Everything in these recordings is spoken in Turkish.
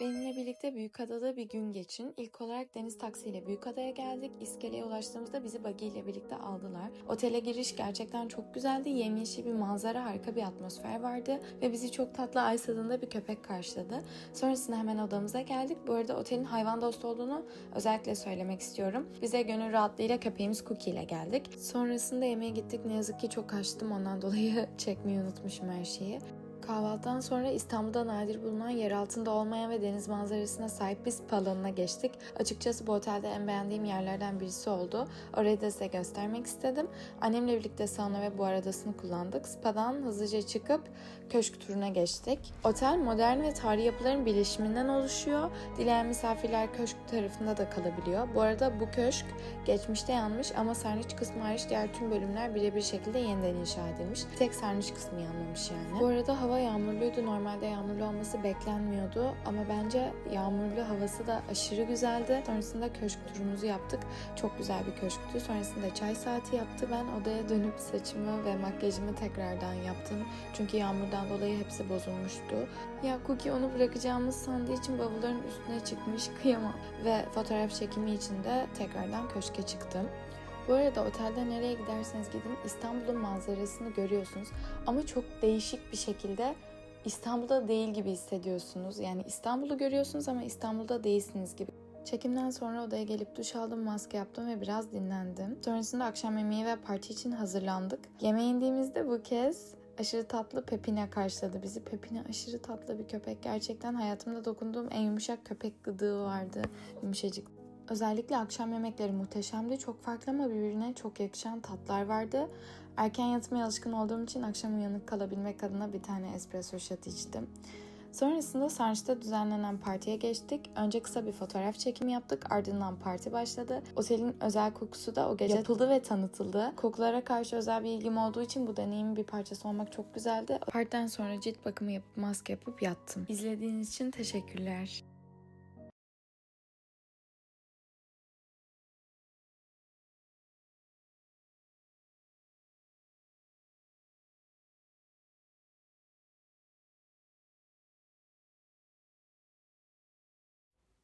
Benimle birlikte Büyükada'da bir gün geçin. İlk olarak deniz taksiyle Büyükada'ya geldik. İskeleye ulaştığımızda bizi buggy ile birlikte aldılar. Otele giriş gerçekten çok güzeldi. Yemyeşil bir manzara, harika bir atmosfer vardı. Ve bizi çok tatlı ay tadında bir köpek karşıladı. Sonrasında hemen odamıza geldik. Bu arada otelin hayvan dostu olduğunu özellikle söylemek istiyorum. Bize gönül rahatlığıyla köpeğimiz Cookie ile geldik. Sonrasında yemeğe gittik. Ne yazık ki çok kaçtım. Ondan dolayı çekmeyi unutmuşum her şeyi. Kahvaltıdan sonra İstanbul'da nadir bulunan yer altında olmayan ve deniz manzarasına sahip bir spa alanına geçtik. Açıkçası bu otelde en beğendiğim yerlerden birisi oldu. Orayı da size göstermek istedim. Annemle birlikte sauna ve buhar adasını kullandık. Spa'dan hızlıca çıkıp köşk turuna geçtik. Otel modern ve tarihi yapıların birleşiminden oluşuyor. Dileyen misafirler köşk tarafında da kalabiliyor. Bu arada bu köşk geçmişte yanmış ama sarnıç kısmı hariç diğer tüm bölümler birebir şekilde yeniden inşa edilmiş. Tek sarnıç kısmı yanmamış yani. Bu arada hava yağmurluydu. Normalde yağmurlu olması beklenmiyordu ama bence yağmurlu havası da aşırı güzeldi. Sonrasında köşk turumuzu yaptık. Çok güzel bir köşktü. Sonrasında çay saati yaptı. Ben odaya dönüp saçımı ve makyajımı tekrardan yaptım. Çünkü yağmurdan dolayı hepsi bozulmuştu. Ya Cookie onu bırakacağımız sandığı için bavulların üstüne çıkmış. Kıyamam. Ve fotoğraf çekimi için de tekrardan köşke çıktım. Bu arada otelde nereye giderseniz gidin İstanbul'un manzarasını görüyorsunuz. Ama çok değişik bir şekilde İstanbul'da değil gibi hissediyorsunuz. Yani İstanbul'u görüyorsunuz ama İstanbul'da değilsiniz gibi. Çekimden sonra odaya gelip duş aldım, maske yaptım ve biraz dinlendim. Sonrasında akşam yemeği ve parti için hazırlandık. Yemeğe indiğimizde bu kez aşırı tatlı Pepine karşıladı bizi. Pepine aşırı tatlı bir köpek. Gerçekten hayatımda dokunduğum en yumuşak köpek gıdığı vardı. Yumuşacık. Özellikle akşam yemekleri muhteşemdi. Çok farklı ama birbirine çok yakışan tatlar vardı. Erken yatmaya alışkın olduğum için akşam uyanık kalabilmek adına bir tane espresso shot içtim. Sonrasında Sarnıç'ta düzenlenen partiye geçtik. Önce kısa bir fotoğraf çekimi yaptık. Ardından parti başladı. Otelin özel kokusu da o gece yapıldı ve tanıtıldı. Kokulara karşı özel bir ilgim olduğu için bu deneyimin bir parçası olmak çok güzeldi. Partiden sonra cilt bakımı yapıp maske yapıp yattım. İzlediğiniz için teşekkürler.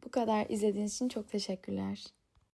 Bu kadar izlediğiniz için çok teşekkürler.